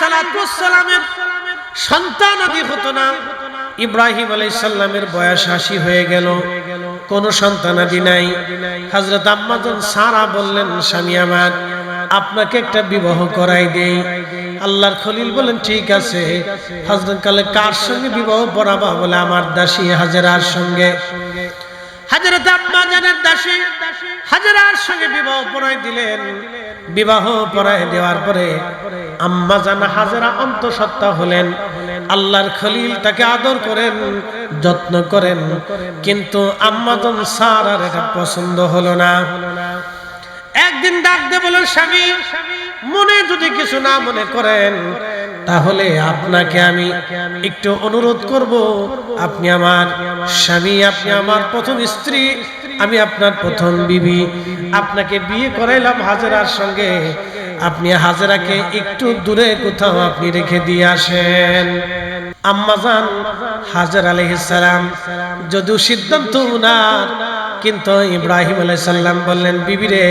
সালামের সন্তান আদি হতো না। ইব্রাহিম আলাই সাল্লামের বয়স আশি হয়ে গেল। কোন সন্তান আদি নাই। হজরত আম্মাজন সারা বললেন, স্বামী আমার, আপনাকে একটা বিবাহ করাই দেই। আল্লাহর খলিল বলেন, ঠিক আছে। হজরত কালে কার সঙ্গে বিবাহ পড়াবা বলে আমার দাসী হাজারার সঙ্গে। হাজরত আম্মা জানের দাসী হাজারার সঙ্গে বিবাহ পড়াই দিলেন। বিবাহ পড়াই দেওয়ার পরে আম্মা হাজারা অন্তঃসত্ত্বা হলেন। আল্লাহর খলিল তাকে আদর করেন, যত্ন করেন। কিন্তু আম্মা জান সার আর এটা পছন্দ হলো না। একদিন ডাক দে বলেন, স্বামী, মনে যদি কিছু না মনে করেন, তাহলে আপনাকে আমি একটু অনুরোধ করব। আপনি আমার স্বামী, আপনি আমার প্রথম স্ত্রী, আমি আপনার প্রথম বিবি। আপনাকে বিয়ে করাইলাম হাজারার সঙ্গে। আপনি হাজেরাকে একটু দূরে কোথাও আপনি রেখে দিয়ে আসেন। আম্মাজান হাজার আলহিসাম যদিও সিদ্ধান্ত উনার, কিন্তু ইব্রাহিম আলাইসাল্লাম বললেন, বিবিরে,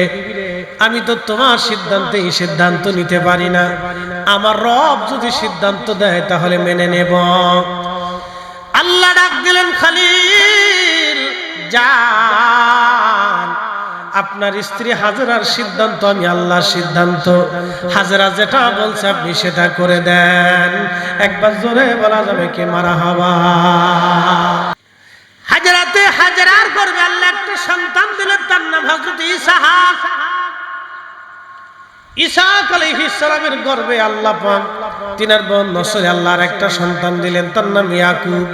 আমি তো তোমার সিদ্ধান্তে এই সিদ্ধান্ত নিতে পারি না। আমার রব যদি সিদ্ধান্ত দেয়, তাহলে মেনে নেব। আল্লাহ ডাক দিলেন খালিল যান আপনার স্ত্রী হাজারার সিদ্ধান্ত, আমি আল্লাহর সিদ্ধান্ত। হাজারা যেটা বলছে আপনি সেটা করে দেন। একবার জোরে বলা যাবে কি মারা হওয়া হাজারাতে হাজারার করবে আল্লাহ একটা সন্তান দিলেন, তার নাম হজরত ইসাহাক ইসাক আলাইহিস সালামের গর্ভে আল্লাহ পাক তিনার বোন নসরে আল্লাহর একটা সন্তান দিলেন, তার নাম ইয়াকুব।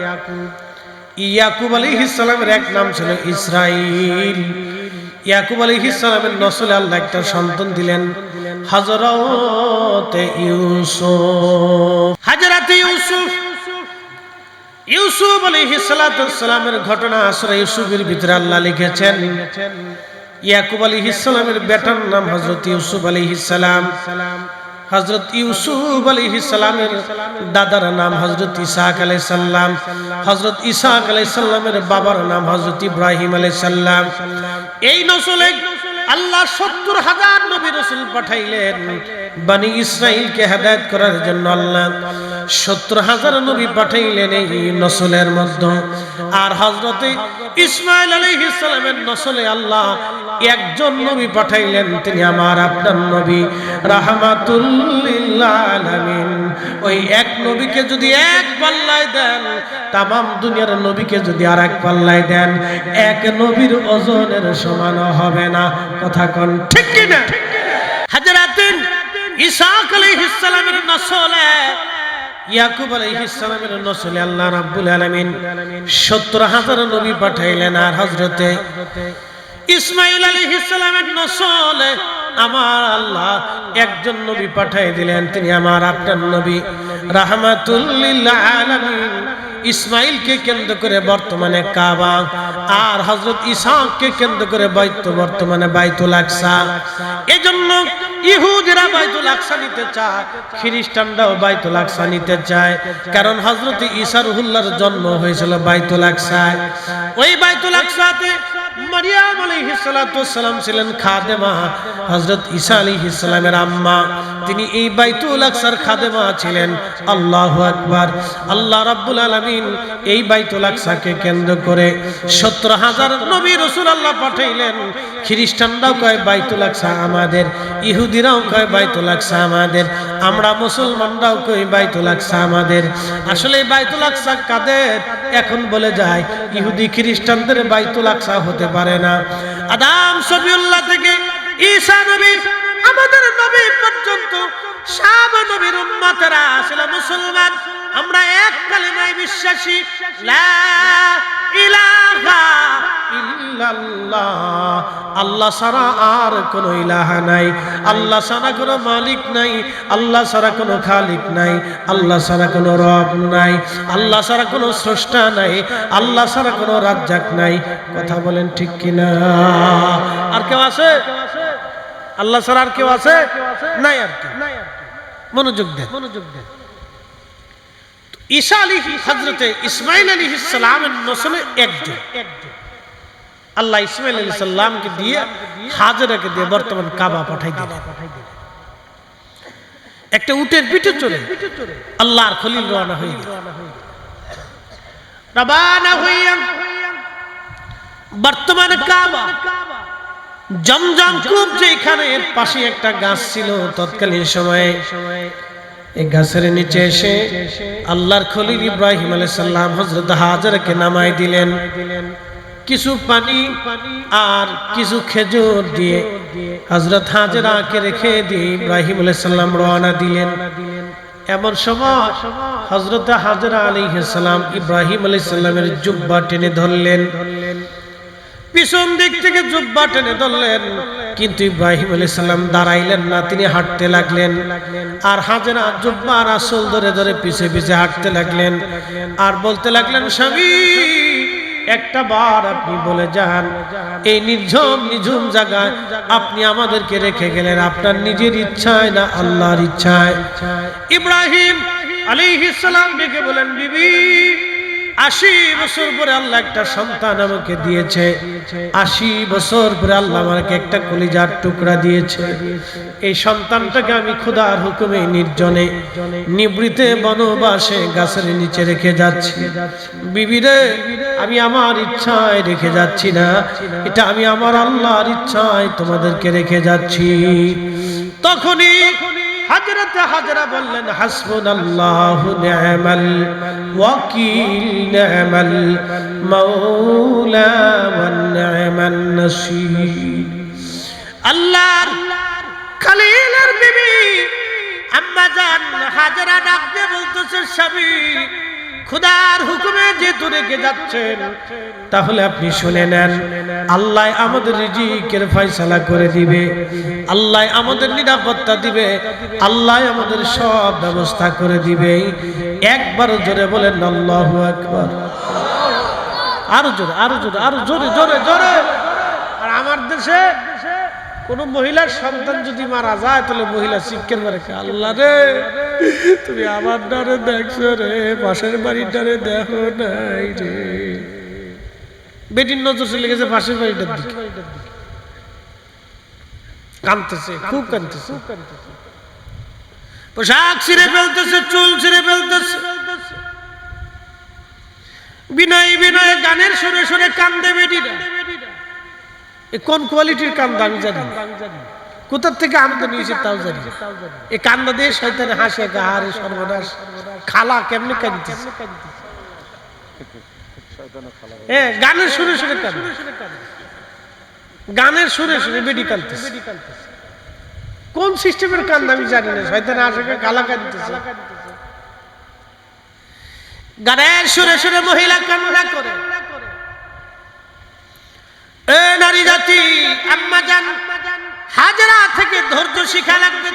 ইয়াকুব আলাইহিস সালামের এক নাম ছিল ইসরাইল। ইয়াকুব আলাইহিস সালামের নসলে আল্লাহ একটা সন্তান দিলেন হযরত ইউসুফ। হযরত ইউসুফ। ইউসুফ আলাইহিস সালামের ঘটনা ইউসুফের ভিতরে আল্লাহ লিখেছেন, ইয়াকুব আলী ইসলামের বেটার নাম হজরত ইউসুফ আলী ইসালাম হজরত ইউসুফ আলী ইসলামের দাদার নাম হজরত ইসাক আলাই সাল্লাম হজরত ইসাক আলাই সাল্লামের বাবার নাম হজরত ইব্রাহিম আলাই সাল্লাম এই নসলে আল্লাহ সত্তর হাজার নবী রসুল পাঠাইলেন। বানি ইসরাইলকে হেদায়ত করার জন্য আল্লাহ সত্তর হাজার নবী পাঠাইলেন এই নসলের মধ্যে। আর হজরতে ইসমাইল আলী ইসলামের নসলে আল্লাহ একজন নবী পাঠাইলেন, তিনি আমার আপনার নবী। আলামিন ওই এক নবীকে যদি এক পাল্লায় দেন, তামাম দুনিয়ার নবীকে যদি আর এক পাল্লায় দেন, এক নবীর ওজনের সমান হবে না। কথা কোন ঠিক কি না হাজরাতিন ইসাক আলাইহিস সালামের নসলে ইয়াকুব আলাইহিস সালামের নসলে আল্লাহ রাব্বুল আলামিন 70 হাজার নবী পাঠাইলেন আর হযরতে ইসমাইল আলাইহিস সালামের নসলে আমার আল্লাহ একজন নবী পাঠিয়ে দিলেন। তিনি আমার আপনার নবী। রাহমাতুল্লিল আলামিন। ইসমাইলকে কেন্দ্র করে বর্তমানে কাবা আর হজরত ইসাককে কেন্দ্র করে বর্তমানে বাইতুল আকসা। এজন্য ইহুদিরা বাইতুল আকসা নিতে চায়, খ্রিস্টানরাও বাইতুল আকসা নিতে চায়। কারণ হজরত ঈসা রুহুল্লাহর জন্ম হয়েছিল বাইতুল আকসায়। ওই বাইতুল আকসাতে মারিয়াম আলাইহিস সালাম ছিলেন খাদেমা, হযরত ঈসা আলাইহিস সালামের আম্মা। তিনি এই বাইতুল আকসার খাদেমা ছিলেন। আল্লাহ আকবার। আল্লাহ রাব্বুল আলামিন এই বাইতুল আকসাকে কেন্দ্র করে 70 হাজার নবী রাসূল আল্লাহ পাঠাইলেন। খ্রিস্টানরাও কয়, বাইতুল আকসা আমাদের, ইহুদিরাও কয়, বাইতুল আকসা আমাদের, আমরা মুসলমানরাও কই, বাইতুল আকসা আমাদের। আসলে বাইতুল আকসা কাদের? এখন বলে যায়, ইহুদি খ্রিস্টানদের বাইতুল আকসা হতে পারে না। আদাম সবিউল্লাহ থেকে ঈসা নবী আমাদের নবী পর্যন্ত সব নবীর উম্মতেরা আসলে মুসলমান। আমরা এক কালিমায় বিশ্বাসী। লা ইলাহা ইল্লাল্লাহ। আল্লাহ ছাড়া আর কোনো ইলাহা নাই। আল্লাহ ছাড়া কোনো মালিক নাই। আল্লাহ ছাড়া কোনো খালিক নাই। আল্লাহ ছাড়া কোনো রব নাই। আল্লাহ ছাড়া কোনো স্রষ্টা নাই। আল্লাহ ছাড়া কোনো রাজ্জাক নাই। কথা বলেন ঠিক কিনা? আর কেউ আছে? আল্লাহ ছাড়া আর কেউ আছে? নাই আর কি মনোযোগ দেন। মনোযোগ দেন ঈসা আলী হজরতে ইসমাইল আলী ইসলামের নসলে একজন। আল্লাহ ইসমাইল আলী সাল্লামকে দিয়ে হাজারাকে দিয়ে বর্তমান কাবা পাঠাই দিলেন। একটা উটের পিঠে চড়ে আল্লাহর খলিল রওনা হয়ে গেল। রবানা হইয়া বর্তমানে কাবা। জমজম কূপ যেখানে পাশে একটা গাছ ছিল তৎকালীন সময়ে। এই গাছের নিচে এসে আল্লাহর খলিল ইব্রাহিম আলাইহিস সালাম হযরত হাজারকে নামাই দিলেন। কিছু পানি আর কিছু খেজুর দিয়ে হযরত হাজারাকে রেখে দিয়ে ইব্রাহিম আলাইহিস সালাম রওনা দিলেন। এমন সময় হযরত হাজরা আলাইহিস সালাম ইব্রাহিম আলাইহিস সালামের জুব্বা টেনে ধরলেন ধরলেন। পিছন দিক থেকে জুব্বা টেনে ধরলেন। কিন্তু ইব্রাহিম আলী সাল্লাম দাঁড়াইলেন না, তিনি হাঁটতে লাগলেন। আর হাজেরা জুব্বা আর আসল ধরে ধরে পিছে পিছে হাঁটতে লাগলেন। আর বলতে লাগলেন, স্বামী, একটা বার আপনি বলে যান, এই নির্ঝম নিঝুম জায়গায় আপনি আমাদেরকে রেখে গেলেন। আপনার নিজের ইচ্ছায় না আল্লাহর ইচ্ছায়? ইব্রাহিম আলাইহিস সালাম ডেকে বলেন বিবি আশি বছর পরে আল্লাহ একটা সন্তান আমাকে দিয়েছে। আশি বছর পরে আল্লাহ আমাকে একটা কলিজার টুকরা দিয়েছে। এই সন্তানটাকে আমি খুদার হুকুমে নির্জনে, নিবৃতে বনবাসে গাছের নিচে রেখে যাচ্ছি। বিবিরে আমি আমার ইচ্ছায় রেখে যাচ্ছি না। এটা আমি আমার আল্লাহর ইচ্ছায় তোমাদেরকে রেখে যাচ্ছি। তখনই হাজরতে হাজরা বললেন হাসবুন আল্লাহ নি'মাল ওয়াকিল নি'মাল মাওলা নি'মান নাসির। আল্লাহর খালিলের বিবি আম্মা জান হাজরা ডাকতে বলতেছে, স্বামী খুদার হুকুমে যেহেতু রেখে যাচ্ছেন, তাহলে আপনি শুনে নেন, আল্লাহ আমাদের রিজিকের ফয়সালা করে দিবে, আল্লাহ আমাদের নিরাপত্তা দিবে, আল্লাহ আমাদের সব ব্যবস্থা করে দিবে। একবার জোরে বলেন, আল্লাহু আকবার। আরও জোরে আরও জোরে আরও জোরে জোরে জোরে। আর আমার দেশে কোন মহিলার সন্তান যদি মারা যায়, তাহলে মহিলা শিক্ষের মারে আল্লাহ রে, তুমি আমার ডারে দেখছ রে, পাশের বাড়ির ডারে দেখো নাই রে। বেটির নজর চলে গেছে পাশের বাড়িটার দিকে। কানতেছে, খুব কানতেছে। পোশাক ছিঁড়ে ফেলতেছে, চুল ছিঁড়ে ফেলতেছে। বিনয় বিনয়, গানের সুরে সুরে কান্দে বেটিরা এ কোন কোয়ালিটির কান্দা আমি জানি। কোথার থেকে আমদানি হয়েছে তাও জানি। এই কান্দা দিয়ে শয়তানে হাসে গাহারে সর্বনাশ। খালা কেমনে কাঁদতেছে? এ, গানের সুরে সুরে গানের সুরে সুরে বেডি কান্দতেছে কোন সিস্টেমের কান্দা আমি জানি না। শয়তানে আশেকে খালা কাঁদতেছে। গানের সুরে সুরে মহিলা কান্না করে। এ নারী জাতি, আম্মা হাজরা থেকে ধৈর্য শিখা লাগবে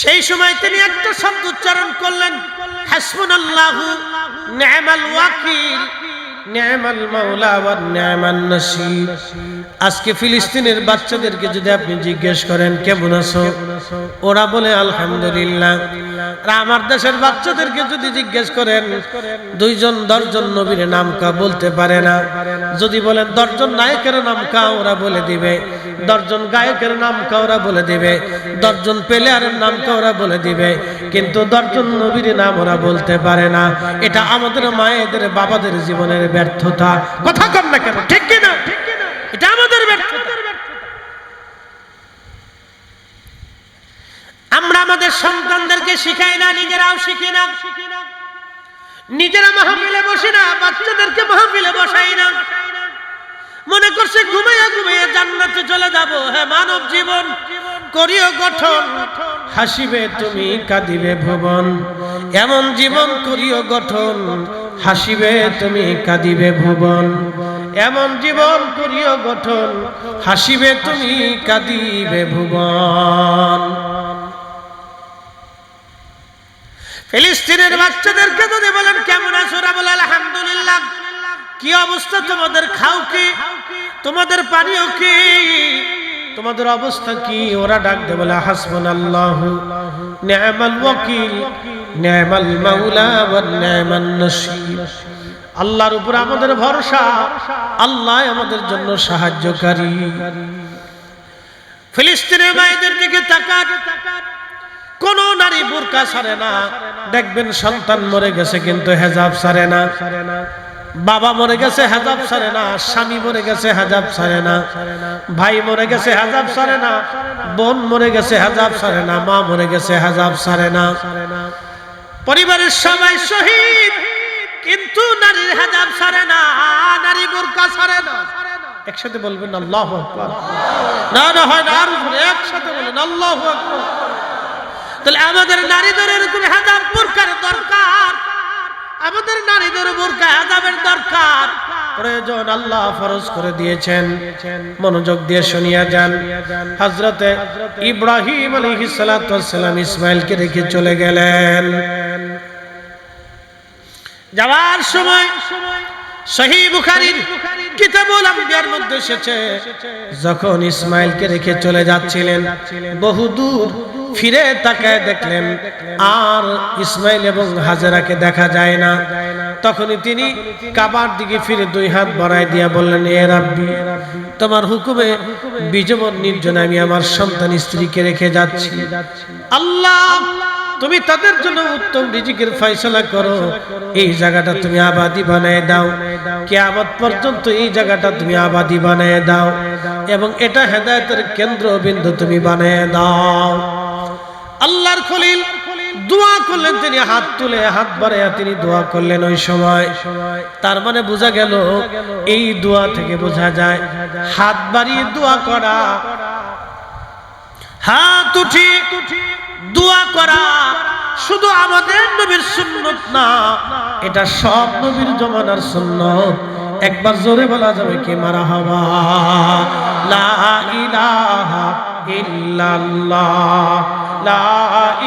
সেই সময় তিনি একটা শব্দ উচ্চারণ করলেন, হাসবুনাল্লাহু নি'মাল ওয়াকিল নি'মাল মাওলা ওয়া আজকে ফিলিস্তিনের বাচ্চাদেরকে যদি আপনি জিজ্ঞেস করেন, কেমন আছো? ওরা বলে, আলহামদুলিল্লাহ। আমার দেশের বাচ্চাদেরকে যদি জিজ্ঞেস করেন, দুইজন দশজন নবীর নাম কা বলতে পারে না। যদি বলেন, দশজন নায়কের নাম কা ওরা বলে দিবে। দশজন গায়কের নাম কা ওরা বলে দিবে। দশজন প্লেয়ারের নাম কা ওরা বলে দিবে। কিন্তু দশজন নবীর নাম ওরা বলতে পারে না। এটা আমাদের মায়েদের, বাবাদের জীবনের ব্যর্থতা। কথা কম না কেন ঠিক কিনা এটা আমাদের ব্যর্থতা আমরা আমাদের সন্তানদেরকে শিখাই না, নিজেরাও শিখি না। নিজেরা মাহফিলে বসি না, বাচ্চাদেরকে মাহফিলে বসাই না। মনে করছে, ঘুমাইয়া ঘুমাইয়া জান্নাতে চলে যাব। হ্যাঁ মানব জীবন, করিও গঠন। হাসিবে তুমি, কাঁদিবে ভুবন। এমন জীবন করিও গঠন। হাসিবে তুমি, কাঁদিবে ভুবন। এমন জীবন করিও গঠন। হাসিবে তুমি, কাঁদিবে ভুবন। ফিলিস্তিনের বাচ্চাদেরকে যদি বলেন, কেমন আছো বলে আলহামদুলিল্লাহ? কি অবস্থা? তোমাদের খাও কি? তোমাদের পানীয় কি? তোমাদের অবস্থা কি? ওরা ডাক দে বলে হাসবুন আল্লাহ নি'মাল ওয়াকিল নি'মাল মাওলা ওয়া নি'মান নাসির। আল্লাহর উপর আমাদের ভরসা, আল্লাহ আমাদের জন্য সাহায্যকারী। ফিলিস্তিনের মায়েদের দিকে তাকান। বোরকা সারে না। দেখবেন সন্তান মরে গেছে কিন্তু হেজাব সারে না। বাবা মরে গেছে, হেজাব সারে না। স্বামী মরে গেছে, হেজাব সারে না। ভাই মরে গেছে, হেজাব সারে না। বোন মরে গেছে, হেজাব সারে না। মা মরে গেছে, হেজাব সারে না। পরিবারের সবাই শহীদ, কিন্তু নারীর হেজাব সারে না। নারী বোরকা সারে না। একসাথে বলবেন, আল্লাহ না না, হয় না, আরও একসাথে বলেন আল্লাহ আকবার। তাহলে আমাদের নারীদের এরকম হেজাব বোরকার দরকার। আমাদের নারীদের বোরকা হেজাবের দরকার। প্রয়োজন আল্লাহ ফরজ করে দিয়েছেন। মনোযোগ দিয়ে শুনিয়া যান। হজরতে ইব্রাহিম আলাইহিস সালাম ইসমাইলকে রেখে চলে গেলেন। যাওয়ার সময় সহি বুখারীর কিতাবুল আম্বিয়ার মধ্যে এসেছে। যখন ইসমাইলকে রেখে চলে যাচ্ছিলেন, বহুদূর ফিরে তাকায় দেখলেন আর ইসমাইল এবং হাজেরাকে দেখা যায় না। তখনই তিনি কাবার দিকে ফিরে দুই হাত বড়াই দিয়া বললেন, এ রাব্বি, তোমার হুকুমে বিজবন নির্জনে আমি আমার সন্তান স্ত্রীকে রেখে যাচ্ছি। আল্লাহ, তুমি তাদের জন্য উত্তম রিজিকের ফয়সলা করো। এই জায়গাটা তুমি আবাদি বানায় দাও। কিয়ামত পর্যন্ত এই জায়গাটা তুমি আবাদি বানায় দাও এবং এটা হেদায়েতের কেন্দ্রবিন্দু তুমি বানায় দাও। আল্লাহর খলিল। দোয়া করলেন তিনি, হাত তুলে, হাত বাড়াইয়া তিনি দোয়া করলেন ওই সময়। তার মানে বোঝা গেল, এই দোয়া থেকে বোঝা যায়, হাত বাড়িয়ে দোয়া করা, হাত উঠি, দোয়া করা শুধু আমাদের নবীর সুন্নত না, এটা সব নবীর জমানার সুন্নত। একবার জোরে বলা যাবে কি মারা হবা লা ইলাহা ইল্লাল্লাহ। লা